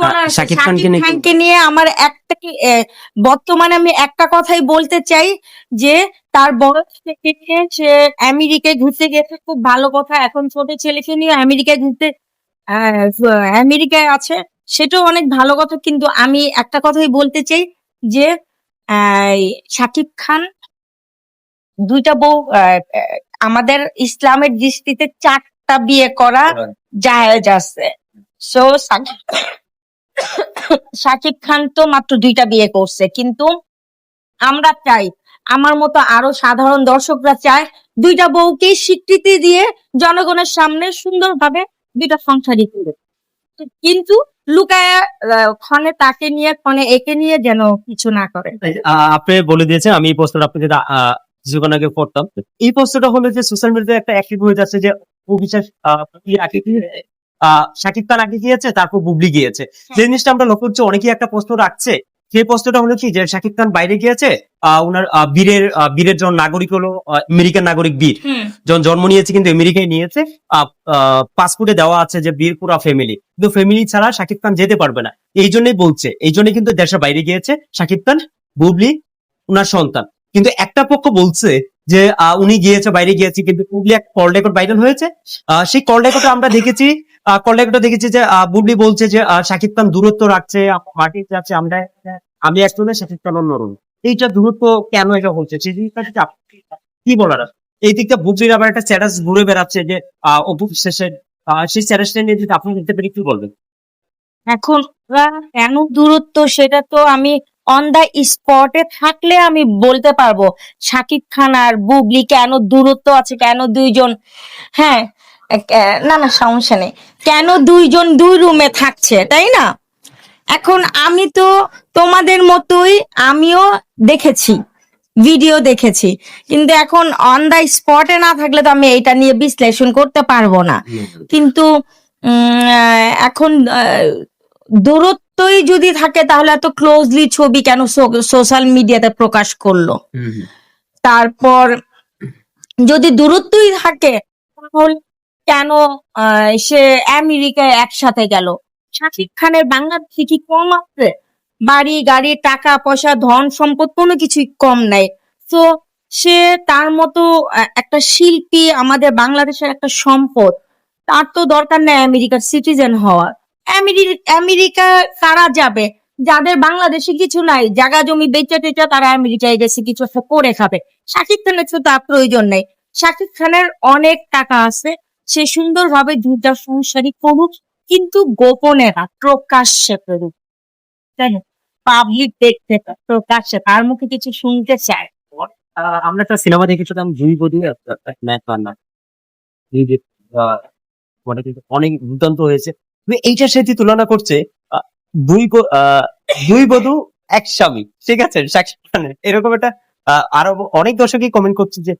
বলার শাকিব খানকে নিয়ে কি- খানকে নিয়ে আমার একটা বর্তমানে আমি একটা কথাই বলতে চাই যে তার বয়স থেকে সে আমেরিকায় ঘুরতে গেছে খুব ভালো কথা। এখন ছোট ছেলেকে নিয়ে আমেরিকায় ঘুরতে আহ, আমেরিকায় আছে সেটাও অনেক ভালো কথা। কিন্তু আমি একটা কথাই বলতে চাই যে আহ, শাকিব খান দুইটা বউ আমাদের ইসলামের দৃষ্টিতে চারটা বিয়ে করা জায়েজ আছে। সো শাকিব খান তো মাত্র দুইটা বিয়ে করছে কিন্তু আমরা চাই আমার মতো আরও সাধারণ দর্শকরা চায় দুইটা বউকে স্বীকৃতি দিয়ে জনগণের সামনে সুন্দরভাবে দুইটা সংসারই করে কিন্তু লুকায় ক্ষণে তাকে নিয়ে ক্ষণে একে নিয়ে যেন কিছু না করে। আপনি বলে দিয়েছেন আমি এই প্রশ্নটা আপনাকে কিছুক্ষণ আগে পড়তাম এই প্রশ্নটা হলো যে সোশ্যাল মিডিয়াতে একটা অ্যাক্টিভ হয়ে যাচ্ছে যে অবিশ্বাস আহ, শাকিব খান আগে গিয়েছে তারপর বুবলি গিয়েছে। যে জিনিসটা আমরা লক্ষ্য করছি অনেকেই একটা প্রশ্ন রাখছে। সেই প্রশ্নটা হলো কি যে শাকিব খান বাইরে গিয়েছে? আহ, ওনার বীরের বীরের যখন নাগরিক হলো আমেরিকান নাগরিক বীর। যখন জন্ম নিয়েছে কিন্তু আমেরিকায় নিয়েছে। পাসপোর্টে দেওয়া আছে যে বীর পুরা ফ্যামিলি কিন্তু ফ্যামিলি ছাড়া শাকিব খান যেতে পারবে না। এই জন্যই বলছে এই জন্যই কিন্তু দেশের বাইরে গিয়েছে শাকিব খান বুবলি উনার সন্তান। কিন্তু একটা পক্ষ বলছে যে উনি গিয়েছে, বাইরে গিয়েছে, কিন্তু বুবলি এক কল রেকর্ড ভাইরাল হয়েছে। সেই কল রেকর্ডে আমরা দেখেছি কল রেকর্ডে দেখেছি যে বুবলি বলছে যে শাকিব খান দূরত্ব রাখছে মাটি যাচ্ছে, আমরা, আমি একজনে শাকিব খান অন্যরকম এইটা দূরত্ব কেন এটা হচ্ছে সেই জিনিসটা কি বলার এই দিকটা বুবলির আবার একটা স্ট্যাটাস ঘুরে বেড়াচ্ছে যে অপু শেষের সেই স্ট্যাটাসটা নিয়ে যদি আপনি দেখতে পারি কি বলবেন? এখন কেন দূরত্ব? সেটা তো আমি অন দ্য স্পটে থাকলে আমি বলতে পারব শাকিব খান আর বুবলি কেন দূরত্ব আছে কেন দুইজন হ্যাঁ না না সমস্যা নেই। কেন দুইজন দুই রুমে থাকছে তাই না? এখন আমি তো তোমাদের মতোই আমিও দেখেছি ভিডিও দেখেছি। কিন্তু এখন অন দ্য স্পটে না থাকলে তো আমি এটা নিয়ে বিশ্লেষণ করতে পারব না। কিন্তু এখন দূরত্বই যদি থাকে তাহলে এত ক্লোজলি ছবি কেন সোশ্যাল মিডিয়াতে প্রকাশ করল? তারপর যদি দূরত্বই থাকে তাহলে কেন সে আমেরিকায় একসাথে গেল? শাকিব খানের বাংলাদেশে কি কম আছে? বাড়ি গাড়ি টাকা পয়সা ধন সম্পদ কোনো কিছুই কম নাই। তো সে তার মতো একটা শিল্পী আমাদের বাংলাদেশের একটা সম্পদ তার তো দরকার নেই আমেরিকার সিটিজেন হওয়ার। আমেরিকা কারা যাবে যাদের বাংলাদেশে কিছু নাই জায়গা জমি বেচা টেচা তারা আমেরিকায় গেছে কিছু একটা করে খাবে শাকিব খানের তো তার প্রয়োজন নেই শাকিব খানের অনেক টাকা আছে সে সুন্দরভাবে দুইটা সংসারই করুক কিন্তু গোপনে না প্রকাশ্যে করুক তাই না পাবলিক দেখতে প্রকাশ্যে তার মুখে কিছু শুনতে চায় আমরা একটা সিনেমা দেখেছিলাম জুই বধু ম্যাথ রান্না অনেক দুর্দান্ত হয়েছে এইটার সাথে তুলনা করছে দুই দুই বধু, এক স্বামী। ঠিক আছে? এরকম একটা আরও অনেক দর্শকই কমেন্ট করছে যে